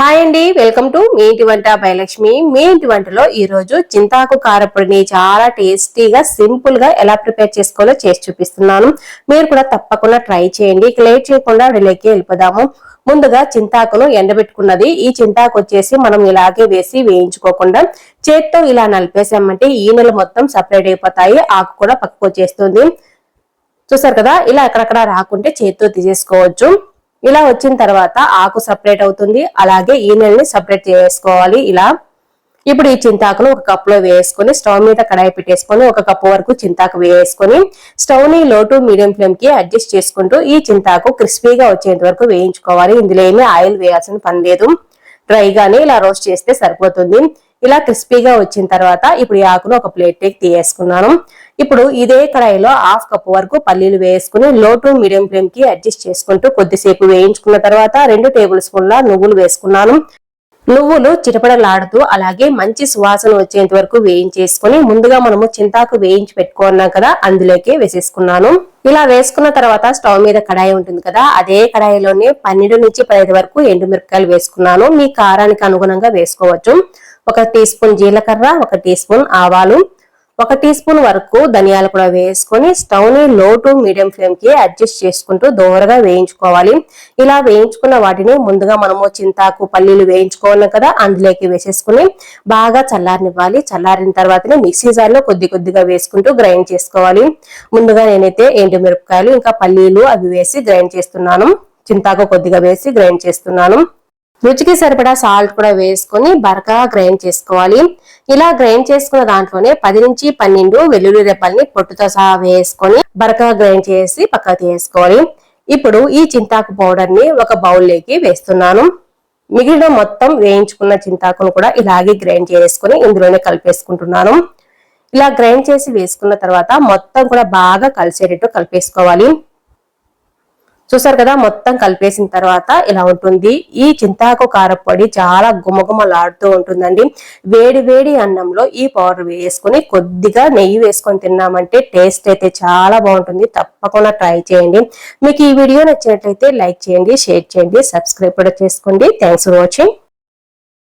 Hi అండి welcome to me ఇంటి వంట భయలక్ష్మి మీ ఇంటి వంటలో ఈరోజు చింతాకు కారపొడిని చాలా టేస్టీగా సింపుల్గా ఎలా ప్రిపేర్ చేసుకోవాలో చేసి చూపిస్తున్నాను. మీరు కూడా తప్పకుండా ట్రై చేయండి. లేట్ చేయకుండా వీళ్ళకి వెళ్ళిపోదాము. ముందుగా చింతాకును ఎండబెట్టుకున్నది. ఈ చింతాకు వచ్చేసి మనం ఇలాగే వేసి వేయించుకోకుండా చేత్తో ఇలా నలిపేసామంటే ఈ నెల మొత్తం సపరేట్ అయిపోతాయి. ఆకు కూడా పక్కకు వచ్చేస్తుంది. చూసారు కదా ఇలా అక్కడక్కడ రాకుంటే చేత్తో తీసేసుకోవచ్చు. ఇలా వచ్చిన తర్వాత ఆకు సపరేట్ అవుతుంది. అలాగే ఈ నెలని సపరేట్ చేసుకోవాలి ఇలా. ఇప్పుడు ఈ చింతాకును ఒక కప్లో వేసుకొని స్టవ్ మీద కడాయి పెట్టేసుకొని ఒక కప్పు వరకు చింతాకు వేసుకొని స్టవ్ని లో టు మీడియం ఫ్లేమ్కి అడ్జస్ట్ చేసుకుంటూ ఈ చింతాకు క్రిస్పీగా వచ్చేంత వరకు వేయించుకోవాలి. ఇందులో ఏమీ ఆయిల్ వేయాల్సిన పని లేదు. డ్రైగానే ఇలా రోస్ట్ చేస్తే సరిపోతుంది. ఇలా క్రిస్పీగా వచ్చిన తర్వాత ఇప్పుడు ఈ ఆకును ఒక ప్లేట్ తీయేసుకున్నాను. ఇప్పుడు ఇదే కడాయిలో హాఫ్ కప్ వరకు పల్లీలు వేసుకుని లో టు మీడియం ఫ్లేమ్కి అడ్జస్ట్ చేసుకుంటూ కొద్దిసేపు వేయించుకున్న తర్వాత రెండు టేబుల్ స్పూన్ల నువ్వులు వేసుకున్నాను. నువ్వులు చిటపడలాడుతూ అలాగే మంచి సువాసన వచ్చేంత వరకు వేయించేసుకుని ముందుగా మనము చింతాకు వేయించి పెట్టుకున్నాం కదా అందులోకి వేసేసుకున్నాను. ఇలా వేసుకున్న తర్వాత స్టవ్ మీద కడాయి ఉంటుంది కదా అదే కడాయిలోనే పన్నెండు నుంచి పదిహేను వరకు ఎండుమిరపకాయలు వేసుకున్నాను. మీ కారానికి అనుగుణంగా వేసుకోవచ్చు. ఒక టీ స్పూన్ జీలకర్ర ఒక టీ స్పూన్ ఆవాలు ఒక టీ స్పూన్ వరకు ధనియాలు కూడా వేసుకొని స్టవ్ని లో టు మీడియం ఫ్లేమ్కి అడ్జస్ట్ చేసుకుంటూ దోరగా వేయించుకోవాలి. ఇలా వేయించుకున్న వాటిని ముందుగా మనము చింతాకు పల్లీలు వేయించుకోవాలి కదా అందులోకి వేసేసుకుని బాగా చల్లారనివ్వాలి. చల్లారిన తర్వాతనే మిక్సీ జార్లో కొద్ది కొద్దిగా వేసుకుంటూ గ్రైండ్ చేసుకోవాలి. ముందుగా నేనైతే ఎండు మిరపకాయలు ఇంకా పల్లీలు అవి వేసి గ్రైండ్ చేస్తున్నాను. చింతాకు కొద్దిగా వేసి గ్రైండ్ చేస్తున్నాను. రుచికి సరిపడా సాల్ట్ కూడా వేసుకొని బరకగా గ్రైండ్ చేసుకోవాలి. ఇలా గ్రైండ్ చేసుకున్న దాంట్లోనే పది నుంచి పన్నెండు వెల్లుల్లి రెప్పల్ని పొట్టుతో సహా వేసుకొని బరకగా గ్రైండ్ చేసి పక్కకు తీసుకోవాలి ఇప్పుడు ఈ చింతాకు పౌడర్ని ఒక బౌల్లోకి వేస్తున్నాను. మిగిలిన మొత్తం వేయించుకున్న చింతాకును కూడా ఇలాగే గ్రైండ్ చేసుకుని ఇందులోనే కలిపేసుకుంటున్నాను. ఇలా గ్రైండ్ చేసి వేసుకున్న తర్వాత మొత్తం కూడా బాగా కలిసేటట్టు కలిపేసుకోవాలి. చూసారు కదా మొత్తం కలిపేసిన తర్వాత ఇలా ఉంటుంది. ఈ చింతాకు కారపొడి చాలా గుమగుమలాడుతూ ఉంటుందండి. వేడి వేడి అన్నంలో ఈ పౌడర్ వేసుకొని కొద్దిగా నెయ్యి వేసుకొని తిన్నామంటే టేస్ట్ అయితే చాలా బాగుంటుంది. తప్పకుండా ట్రై చేయండి. మీకు ఈ వీడియో నచ్చినట్లయితే లైక్ చేయండి షేర్ చేయండి సబ్స్క్రైబ్ కూడా చేసుకోండి. Thanks for watching